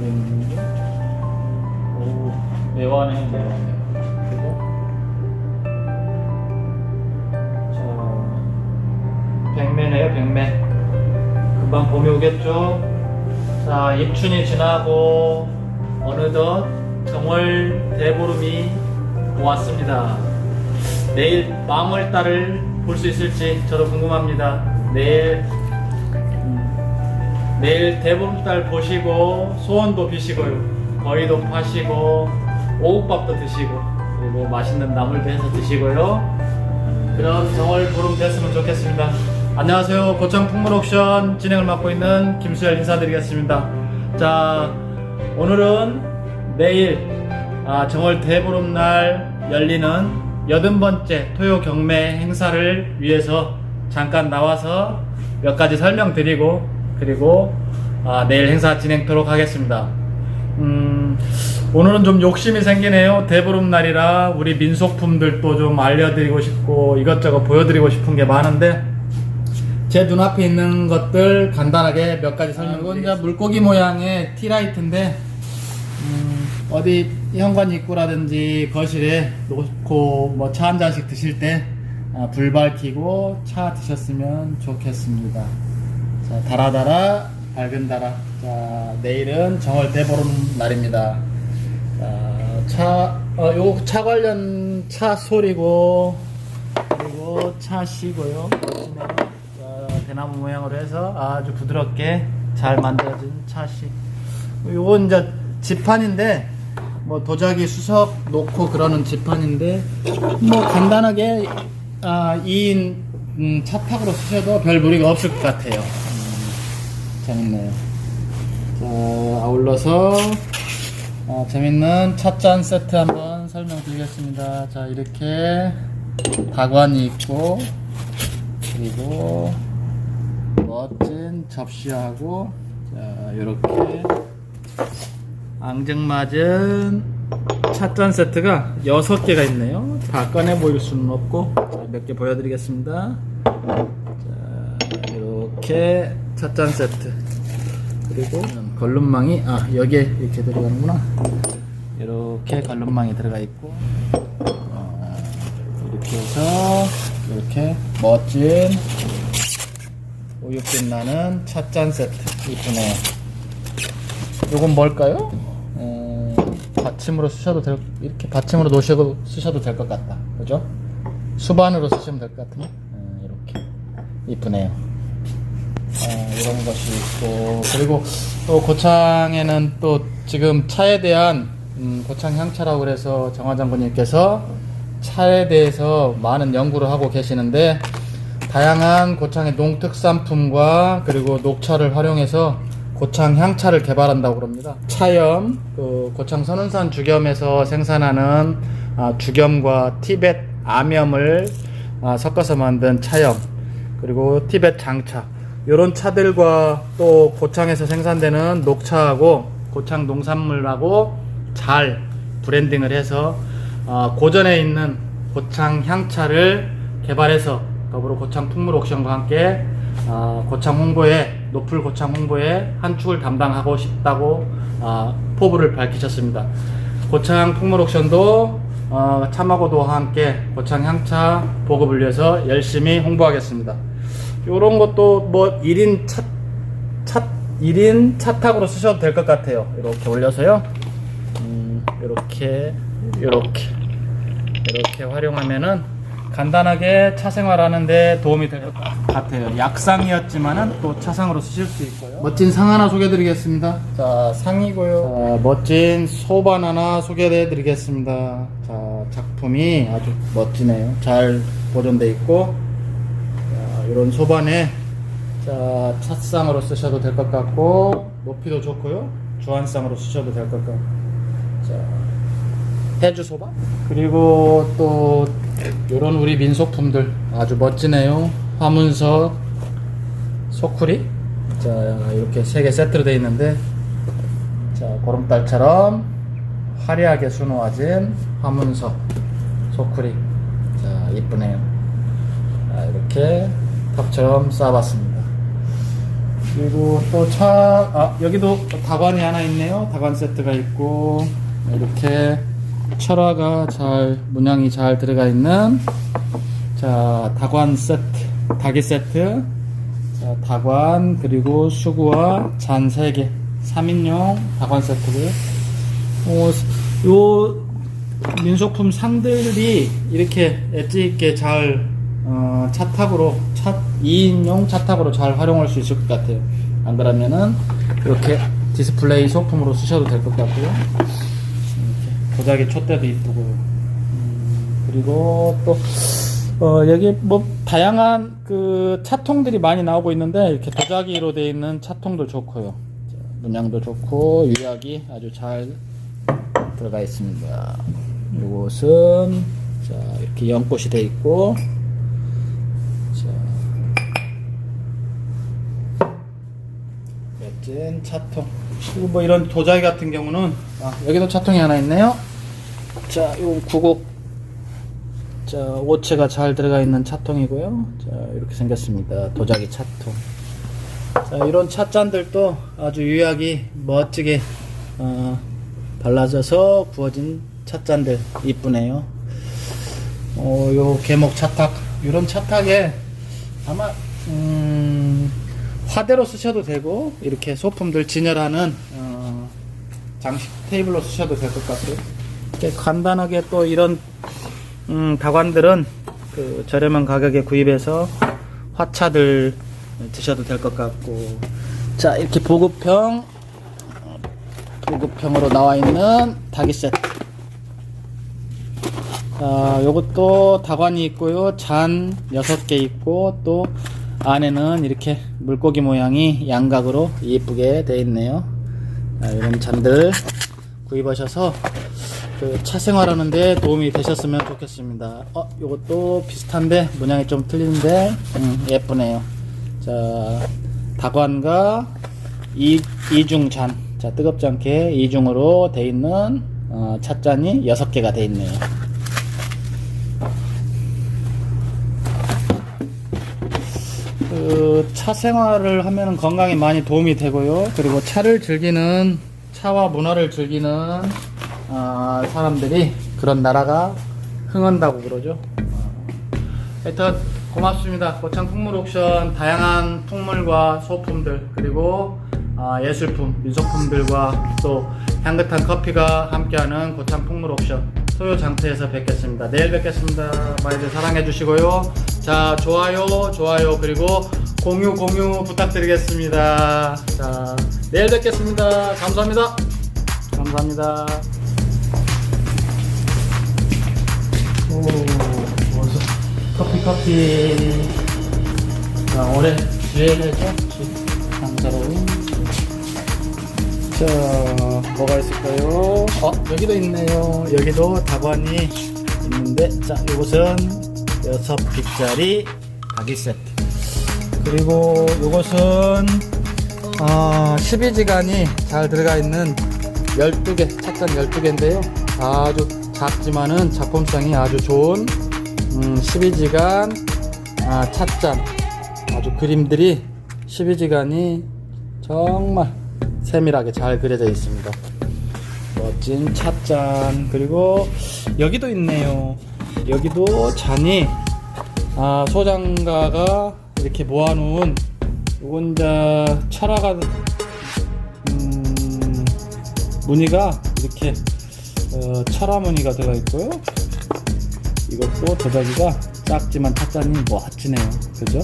그림인데. 오 매화는 그리고 자 백매네요 백매 금방 봄이 오겠죠? 자 입춘이 지나고 어느덧 정월 대보름이 왔습니다. 내일 망월달을 볼 수 있을지 저도 궁금합니다. 내일 내일 대보름달 보시고 소원도 비시고요. 거의도 파시고 오곡밥도 드시고 그리고 맛있는 나물도 해서 드시고요. 그런 정월 보름 됐으면 좋겠습니다. 안녕하세요. 고창 풍물 옥션 진행을 맡고 있는 김수열 인사드리겠습니다. 자, 오늘은 내일 아, 정월 대보름날 열리는 여든 번째 토요 경매 행사를 위해서 잠깐 나와서 몇 가지 설명드리고 그리고 아, 내일 행사 진행토록 하겠습니다. 음, 오늘은 좀 욕심이 생기네요. 대보름 날이라 우리 민속품들도 좀 알려드리고 싶고 이것저것 보여드리고 싶은 게 많은데 제 눈앞에 있는 것들 간단하게 몇 가지 설명드리겠습니다. 이건 물고기 모양의 티라이트인데 음, 어디 현관 입구라든지 거실에 놓고 뭐 차 한 잔씩 드실 때 아, 불 밝히고 차 드셨으면 좋겠습니다. 자, 달아달아, 밝은 달아. 자, 내일은 정월 대보름 날입니다. 자, 차, 어, 요거 차 관련 차 소리고, 그리고 차 시고요. 자, 대나무 모양으로 해서 아주 부드럽게 잘 만들어진 차시. 요건 이제 지판인데, 뭐 도자기 수석 놓고 그러는 지판인데, 뭐 간단하게, 아, 2인 음, 차탁으로 쓰셔도 별 무리가 없을 것 같아요. 음, 재밌네요. 자, 아울러서 어, 재밌는 찻잔 세트 한번 설명드리겠습니다. 자, 이렇게 가관이 있고 그리고 멋진 접시하고 자, 이렇게 앙증맞은 찻잔 세트가 6개가 있네요. 다 꺼내 보일 수는 없고 몇 개 보여드리겠습니다. 자, 이렇게 찻잔 세트 그리고 걸룸망이 아 여기에 이렇게 들어가는구나. 이렇게 걸룸망이 들어가 있고 어, 이렇게 해서 이렇게 멋진 우유빛 나는 찻잔 세트 이쁘네요. 요건 뭘까요? 어, 받침으로 쓰셔도 될 이렇게 받침으로 놓으셔도 쓰셔도 될 것 같다. 그죠? 수반으로 쓰시면 될 것 같은데 어, 이렇게 이쁘네요. 어, 이런 것이 있고 그리고 또 고창에는 또 지금 차에 대한 음, 고창 향차라고 그래서 정화 장군님께서 차에 대해서 많은 연구를 하고 계시는데 다양한 고창의 농특산품과 그리고 녹차를 활용해서 고창 향차를 개발한다고 그럽니다. 차염, 그 고창 선운산 주겸에서 생산하는 아, 주겸과 티벳 암염을 아, 섞어서 만든 차염, 그리고 티벳 장차 이런 차들과 또 고창에서 생산되는 녹차하고 고창 농산물하고 잘 브랜딩을 해서 어, 고전에 있는 고창 향차를 개발해서 더불어 고창 풍물 옥션과 함께 어, 고창 홍보에 노플 고창 홍보에 한 축을 담당하고 싶다고 어, 포부를 밝히셨습니다. 고창 풍물 옥션도 어, 참하고도와 함께 고창 향차 보급을 위해서 열심히 홍보하겠습니다. 요런 것도 뭐 1인 차, 차 1인 차탁으로 쓰셔도 될 것 같아요. 이렇게 올려서요. 음, 이렇게 이렇게 이렇게 활용하면은 간단하게 차 생활하는데 도움이 될 것 같아요. 약상이었지만은 또 차상으로 쓰실 수 있고요. 멋진 상 하나 소개해드리겠습니다. 자 상이고요. 자, 멋진 소반 하나 소개해드리겠습니다. 자 작품이 아주 멋지네요. 잘 보존돼 있고 자, 이런 소반에 자 찻상으로 쓰셔도 될 것 같고 높이도 좋고요. 주안상으로 쓰셔도 될 것 같고. 자 해주 소바 그리고 또 이런 우리 민속품들 아주 멋지네요. 화문석 소쿠리. 자 이렇게 세 개 세트로 되어 있는데. 자 보름달처럼 화려하게 수놓아진 화문석 소쿠리. 자 이쁘네요. 자 이렇게 탑처럼 쌓아봤습니다 그리고 또 차, 아, 여기도 다관이 하나 있네요. 다관 세트가 있고, 이렇게 철화가 잘, 문양이 잘 들어가 있는, 자, 다관 세트, 닭이 세트, 자, 다관, 그리고 수구와 잔 3개, 3인용 다관 세트고요. 어, 요 민속품 상들이 이렇게 엣지 있게 잘 어, 차탁으로 차 2인용 차탁으로 잘 활용할 수 있을 것 같아요. 안 그러면은 이렇게 디스플레이 소품으로 쓰셔도 될 것 같고요. 도자기 촛대도 이쁘고요. 음, 그리고 또 어, 여기 뭐 다양한 그 차통들이 많이 나오고 있는데 이렇게 도자기로 되어 있는 차통도 좋고요. 자, 문양도 좋고 유약이 아주 잘 들어가 있습니다. 이것은 자 이렇게 연꽃이 되어 있고 자 멋진 차통. 그리고 뭐 이런 도자기 같은 경우는 아, 여기도 차통이 하나 있네요. 자, 요 구곡 자, 오체가 잘 들어가 있는 차통이고요. 자, 이렇게 생겼습니다. 도자기 차통. 자, 이런 찻잔들도 아주 유약이 멋지게 어, 발라져서 구워진 찻잔들 이쁘네요. 어, 요 계목 차탁 이런 차탁에 아마 음, 화대로 쓰셔도 되고 이렇게 소품들 진열하는 어, 장식 테이블로 쓰셔도 될 것. 이렇게 간단하게 또 이런 음, 다관들은 그 저렴한 가격에 구입해서 화차들 드셔도 될 것 같고. 자 이렇게 보급형 어, 보급형으로 나와 있는 닭이 세트 자 요것도 다관이 있고요. 잔 6개 있고 또 안에는 이렇게 물고기 모양이 양각으로 예쁘게 되어 있네요 자, 이런 잔들 구입하셔서 그 차 생활하는데 도움이 되셨으면 좋겠습니다. 어, 요것도 비슷한데 문양이 좀 틀리는데 음, 예쁘네요. 자, 다관과 이, 이중 잔, 자 뜨겁지 않게 이중으로 돼 있는 어, 찻잔이 6개가 돼 있네요. 그 차 생활을 하면 건강에 많이 도움이 되고요. 그리고 차를 즐기는 차와 문화를 즐기는 아, 사람들이 그런 나라가 흥한다고 그러죠. 어. 하여튼 고맙습니다. 고창 풍물 옥션 다양한 풍물과 소품들 그리고 아, 예술품, 민속품들과 또 향긋한 커피가 함께하는 고창 풍물 옥션 토요 장터에서 뵙겠습니다. 내일 뵙겠습니다. 많이들 사랑해 주시고요. 자 좋아요, 좋아요 그리고 공유 공유 부탁드리겠습니다. 자 내일 뵙겠습니다. 감사합니다. 감사합니다. 오, 벌써 커피 커피. 자, 올해 주애래죠? 감사로운. 자, 뭐가 있을까요? 어, 여기도 있네요. 여기도 다관이 있는데, 자, 이것은 여섯 빅짜리 가기 세트. 그리고 이것은 아, 12지간이 잘 들어가 있는 12개, 착장 12개인데요. 아주 작지만은 작품성이 아주 좋은 음, 12지간 아, 찻잔. 아주 그림들이 12지간이 정말 세밀하게 잘 그려져 있습니다. 멋진 찻잔. 그리고 여기도 있네요. 여기도 잔이 아, 소장가가 이렇게 모아놓은 요건 자 철화가 음, 무늬가 이렇게 어, 철화 무늬가 들어가 있고요. 이것도 도자기가 작지만 찻잔이 멋지네요. 그죠?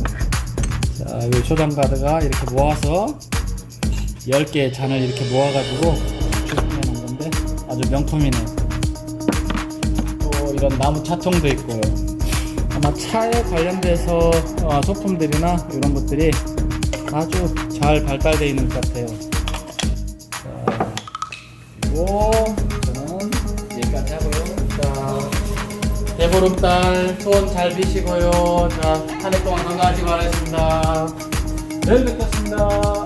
자, 이 소장가드가 이렇게 모아서 10개의 잔을 이렇게 모아가지고 아주 명품이네요. 또 이런 나무 차통도 있고요. 아마 차에 관련돼서 어, 소품들이나 이런 것들이 아주 잘 발달되어 있는 것 같아요. 자, 그리고 저는 여기까지 하고요. 자, 대보름달 소원 잘 비시고요. 자, 한 해 동안 건강하시기 바라겠습니다. 내일 뵙겠습니다.